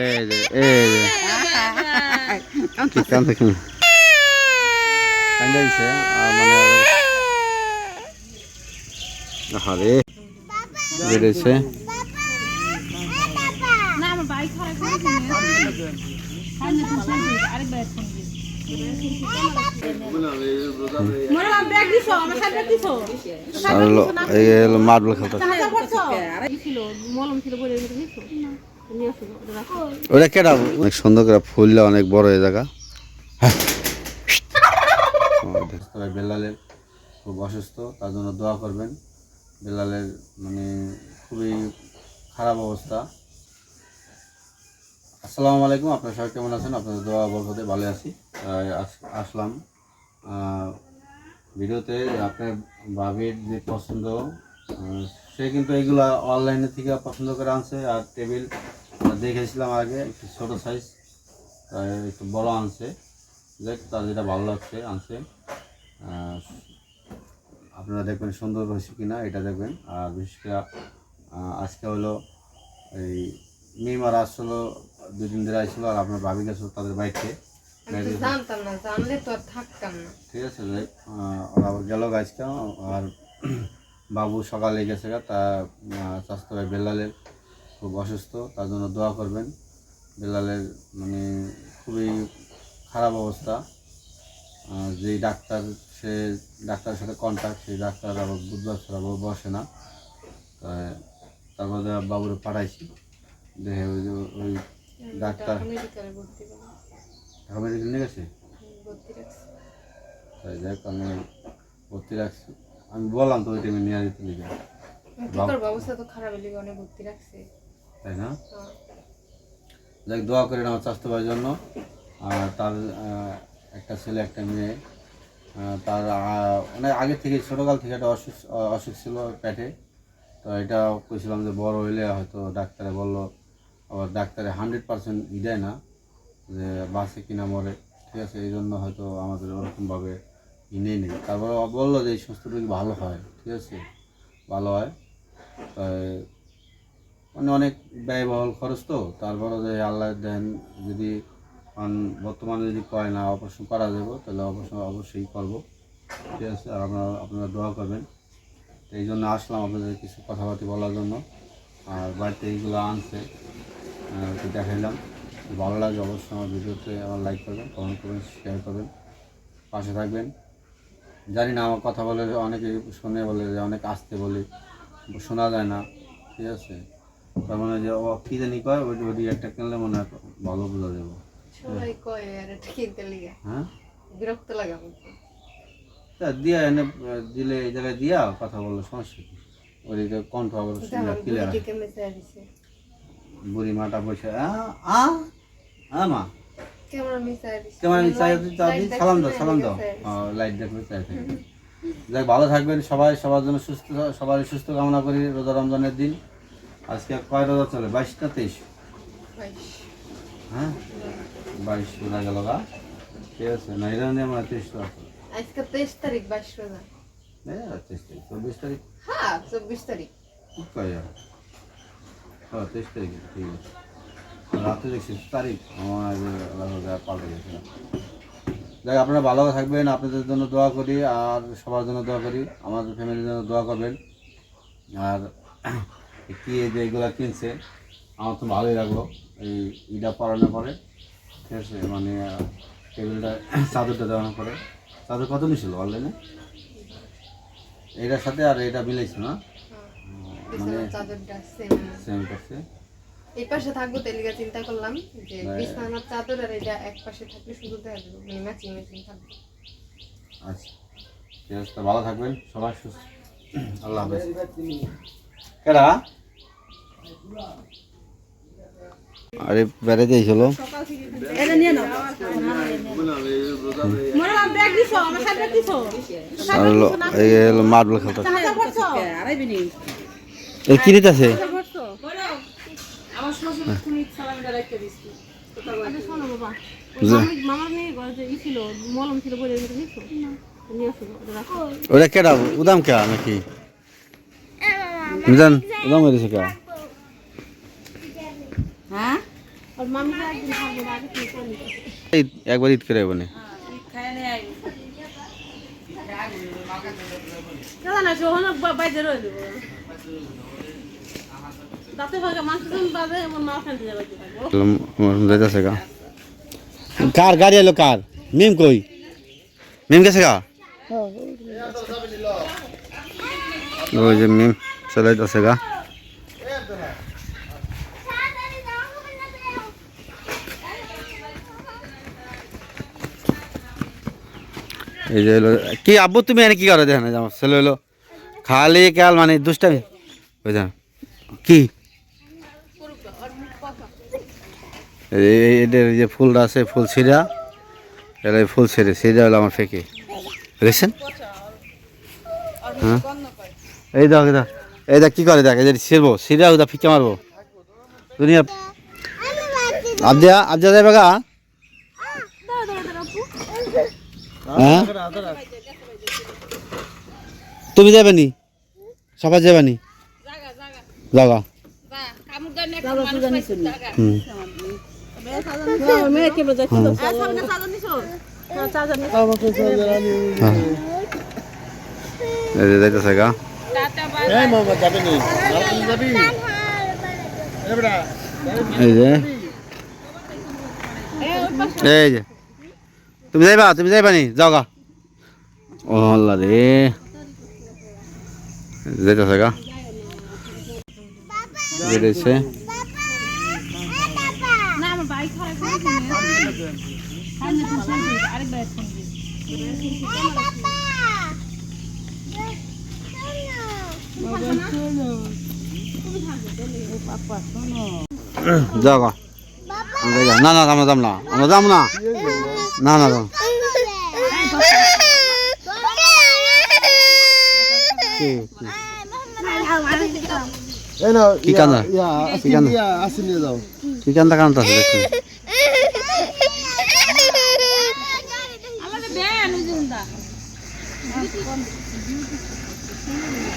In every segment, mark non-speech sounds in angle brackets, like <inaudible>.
এই যে এই যে ঠিক কান থেকে কান্দা দিছে মানে আরে বেড়েছে মার্বেল খেলতে ওটা কেটা অনেক সুন্দর করে ফুললে অনেক বড় এই জায়গা বেলালের খুব অসুস্থ, তার জন্য দোয়া করবেন। বেলালের মানে খুবই খারাপ অবস্থা। আসসালামু আলাইকুম, আপনারা সবাই কেমন আছেন? আপনাদের দোয়া বলতে ভালো আছি। আসলাম। ভিডিওতে আপনার ভাবির যে পছন্দ সে কিন্তু এগুলা অনলাইনে থেকে পছন্দ করে আনছে, আর টেবিল দেখেছিলাম আগে একটু ছোটো সাইজ একটু বড় আনছে। দেখ তার যেটা ভালো লাগছে আনছে। আপনারা দেখবেন সুন্দর হয়েছে কি না এটা দেখবেন। আর বিশেষ করে আজকে হলো এই মিমার আসলো দুই দিন ধরে আসলো আর আপনার ভাবি গেছিল তাদের বাইকে ঠিক আছে আবার গেল আজকে আর বাবু সকালে গেছে তা স্বাস্থ্য ভাই বেল্লালের খুব অসুস্থ তার জন্য দোয়া করবেন। বেলালের মানে খুবই খারাপ অবস্থা। যেই ডাক্তার সে ডাক্তারের সাথে কন্ট্যাক্ট সেই ডাক্তার আবার বুধবার ছাড়া বসে না। তারপরে বাবুরে পাঠাইছি। দেখে ওই যে ওই ডাক্তার ঢাকা মেডিকেল নিয়ে গেছে? তাই যাক আমি ভর্তি রাখছি। আমি বললাম তো ওই টাইমে নিয়ে যেতে লিখে করব? অবস্থা তো খারাপ হলে অনেক ভর্তি রাখছে। তাই না। যাক, দোয়া করেন আমার ভাইয়ের জন্য। আর তার একটা ছেলে, একটা মেয়ে তার অনেক আগে থেকে, ছোটোকাল থেকে একটা অসুখ অসুখ ছিল পেটে। তো এটা কইছিলাম যে বড় হইলে হয়তো ডাক্তারে বলল, আবার ডাক্তারে হান্ড্রেড পার্সেন্ট ই দেয় না যে বাসে কিনা মরে। ঠিক আছে, এই জন্য হয়তো আমাদের ওরকমভাবে ই নেই নেই। তারপরে বলল যে এই সুস্থ রোগী ভালো হয়, ঠিক আছে? ভালো হয়। তাই মানে অনেক ব্যয়বহুল খরচ তো তারপরে যে আল্লাহ দেন, যদি বর্তমানে যদি কয় না অপারেশন করা যাবে, তাহলে অবশ্য অবশ্যই করব। ঠিক আছে, আর আপনারা আপনারা দোয়া করবেন। এই জন্য আসলাম আপনাদের কিছু কথাবার্তা বলার জন্য। আর বাড়িতে এইগুলো আনছে দেখাইলাম। ভালো লাগে অবশ্যই আমার ভিডিওতে আমার লাইক করবেন কমেন্ট করবেন শেয়ার করবেন। পাশে থাকবেন। জানি না, আমার কথা বলে অনেকে শুনে বলে যে অনেক আসতে বলি, শোনা যায় না। ঠিক আছে? তার মানে যে ও কী জানি কয় ওই ওই একটা কিনলে মনে হয় ভালো বোঝা যাব। সবাই কয় আর এটা কিনতে লিগা। হ্যাঁ? বিরক্ত লাগে তা দিয়া এনে দিলে এই জায়গায় দিয়া কথা বললে সমস্যা কি? ওদিকে কণ্ঠ আবার ক্লিয়ার বুড়ি মাটা বসে আ আ আ মা। কেমন সালাম দাও সালাম দাও। লাইট দেখবে চাই থাকবে যাক ভালো থাকবেন সবাই সবার জন্য সুস্থ সবারই সুস্থ কামনা করি রোজা রমজানের দিন। আজকে কয় রোজা চলে? বাইশ না তেইশ হ্যাঁ? বাইশ রোজা গেল গা। ঠিক আছে না এটা নিয়ে আমার তেইশ আজকে তেইশ তারিখ বাইশ রোজা। তেইশ তারিখ। চব্বিশ তারিখ? হ্যাঁ চব্বিশ তারিখ। কয় হ্যাঁ তেইশ তারিখ ঠিক আছে। দেখছি তারিখ। আমার রোজা পাল্টে যাই আপনারা ভালো থাকবেন আপনাদের জন্য দোয়া করি আর সবার জন্য দোয়া করি আমাদের ফ্যামিলির জন্য দোয়া করবেন। আর কি যে এগুলো কিনছে আমার তো ভালোই লাগল। এই ইটা পরানোর পরে ঠিক আছে মানে টেবিলটা <coughs> চাদরটা দেওয়ানোর পরে। চাদর কত নিছিল অনলাইনে এটার সাথে আর এটা মিলাইছে না? বিছানার চাদরটা সেম করছে এই পাশে থাকব তেলিগা চিন্তা করলাম যে বিছানার চাদর আর এটা এক পাশে থাকলে শুধু দেখা যাবে মানে ম্যাচিং ম্যাচিং থাকবে। আচ্ছা ঠিক আছে ভালো থাকবেন সবাই সুস্থ। <coughs> আল্লাহ হাফেজ। কেডা? আরে বেড়াতে এসেছিল এটা নিয়ে নাও। মনে হয় ব্যাগ দিছো আমার সাথে ব্যাগ দিছো? আর হলো এই হলো মার্বেল খেলতে। এই আচ্ছা শোনো বাবা। ওই মামার- মামার মেয়ে ঘরে যে ই ছিল মলম ছিল বলে নিছো নিয়ে আসো ওটা রাখো। ওটা কেডা? উদাম কে নাকি? মিজান উদাম হয়েছে কে হ্যাঁ আর মামিকে একদিন থাকব না, আগে থেকে করে নিতে হবে। ঈদ একবার ঈদ করে বনে কার? গাড়ি এলো কার? মিম কই? মিম গেছে গা? ওই যে মিম চলে যাচ্ছে গা। এই যে হলো, কি আব্বু তুমি এনে কি করো দেখেন আমার ছেলে হলো, খালি কাল মানে দুষ্টামি বুঝলেন কি? এদের যে ফুলটা আছে, ফুল ছিঁড়া, এটা ফুল ছিঁড়ে, ছিঁড়া হলো আমার ফেঁকে। দেখছেন? হ্যাঁ? এই দেখ দেখ, এই দেখ, কি করে দেখ যে ছিঁড়বো, ছিঁড়া ওটা ফিকে মারবো। দুনিয়া আবদিয়া আবদিয়া যাবে গা হ্যাঁ তুমি যাবে নি সবাই যাবে নি জাগা হুম মেয়ে কে বোঝায়? কি তো? হ্যাঁ, সামনে চাদর নিছো? হ্যাঁ, চাদর নিছো। হ্যাঁ। এই যে যাইতেছে গা। এই যে। এই যে। তুমি যাইবা তুমি যাইবা নি? যাও গা। ও আল্লাহ রে। যাইতেছে গা। বেড়েছে না। যাও গা। না না আমরা যাম না। আমরা যাম না। না না যাম কি? কি কান্দা কি কান্দা কি কান্দা কান্দা আছে দেখুন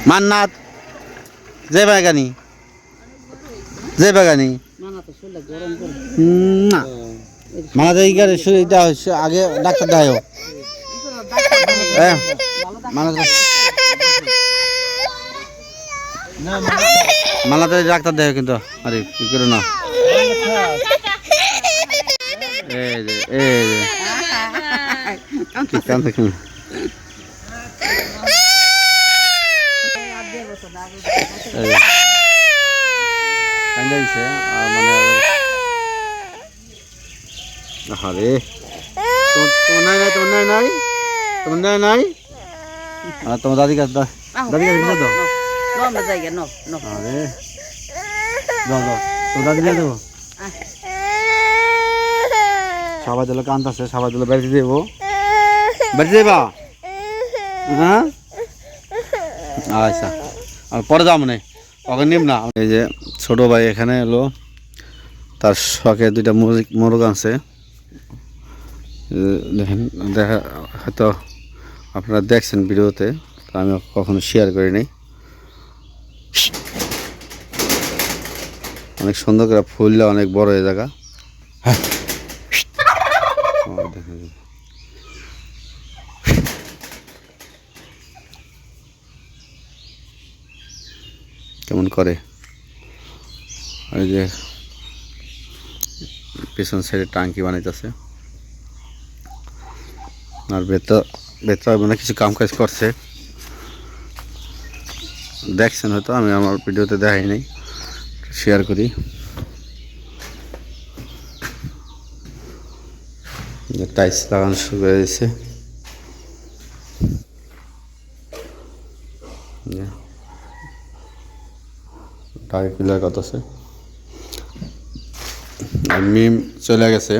মান্নাত। জয় বাগানি। জয় বাগানি। না। মানাতে এই গাড়ি শুরু এটা হচ্ছে আগে ডাক্তার দেখাও মানাতে মানাতে ডাক্তার দেখাও কিন্তু। আরে, কি করো না? এই যে, এই মানে আরে তোমার নাই নাই তোমার নাই নাই? তোমার নাই নাই? আর তোমার দাদি কাছে দাদি কাছে আরে দাও দাও তোমার দাদি দেবো সবাই দিলে কান্দাছে সবাই দিলে বাড়িতে দেবো বাড়িতে দেবা হ্যাঁ? আচ্ছা। আর পরে যাও মনে ওকে নিম না। এই যে ছোট ভাই এখানে এলো। তার শখে দুইটা মুরগ মোরগ আছে দেখেন, দেখা, হয়তো আপনারা দেখছেন ভিডিওতে আমি কখনো শেয়ার করিনি অনেক সুন্দর করে ফুললে অনেক বড় এই জায়গা। কেমন করে? এই যে পেছন সাইডে টাঙ্কি বানাইতেছে। আর ভেতর ভেতর মানে কিছু কাম কাজ করছে। দেখছেন হয়তো, আমি আমার ভিডিওতে দেখাই নাই শেয়ার করি। টাইস লাগানো শুরু করে দিয়েছে কত আছে মিম চলে গেছে।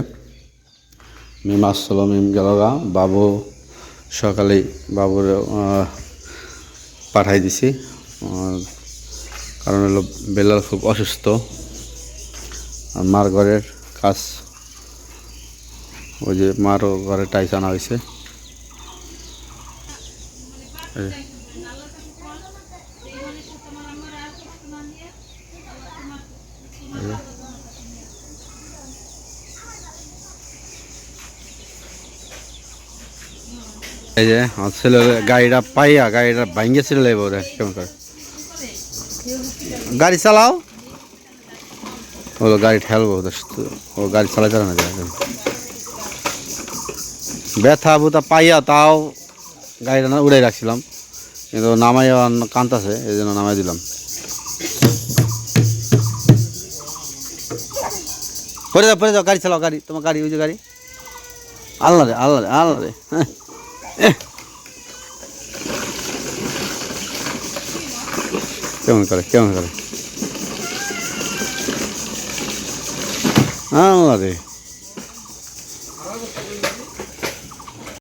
মিম আসসালাম মিম গেলগা, বাবু সকালে বাবুর পাঠাই দিছি। কারণ হলো বেলাল খুব অসুস্থ। আর মার ঘরের কাজ, ওই যে মারও ঘরে টাইস আনা হয়েছে। এই যে ছেলে গাড়িটা পাইয়া, গাড়িটা ভাঙ্গে ছিল লাগবে কেমন করে? গাড়ি চালাও। ও গাড়ি ঠেলবো। ও গাড়ি চালাতে না যায় ব্যথা বুথা পাইয়া তাও গাড়িটা না উড়াই রাখছিলাম। কিন্তু নামাই কান্তাছে এই জন্য নামাই দিলাম। পরে যাও পরে যাও, গাড়ি চালাও, গাড়ি, তোমার গাড়ি, ওই যে গাড়ি। আল্লাহ রে আল্লাহ রে আল্লাহ রে হ্যাঁ। এহ। কেমন করে কেমন করে আল্লাহ রে